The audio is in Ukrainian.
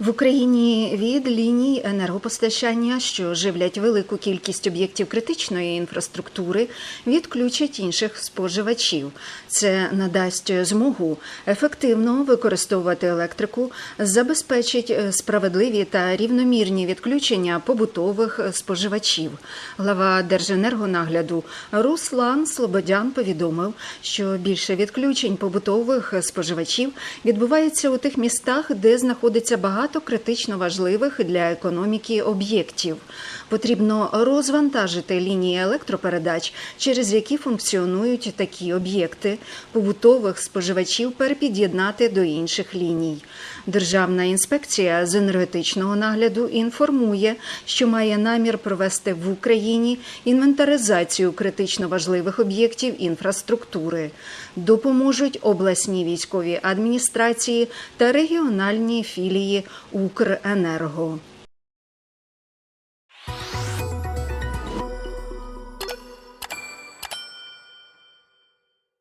В Україні від ліній енергопостачання, що живлять велику кількість об'єктів критичної інфраструктури, відключать інших споживачів. Це надасть змогу ефективно використовувати електрику, забезпечить справедливі та рівномірні відключення побутових споживачів. Глава Держенергонагляду Руслан Слободян повідомив, що більше відключень побутових споживачів відбувається у тих містах, де знаходиться багато критично важливих для економіки об'єктів. Потрібно розвантажити лінії електропередач, через які функціонують такі об'єкти, побутових споживачів перепід'єднати до інших ліній. Державна інспекція з енергетичного нагляду інформує, що має намір провести в Україні інвентаризацію критично важливих об'єктів інфраструктури. Допоможуть обласні військові адміністрації та регіональні філії Укренерго.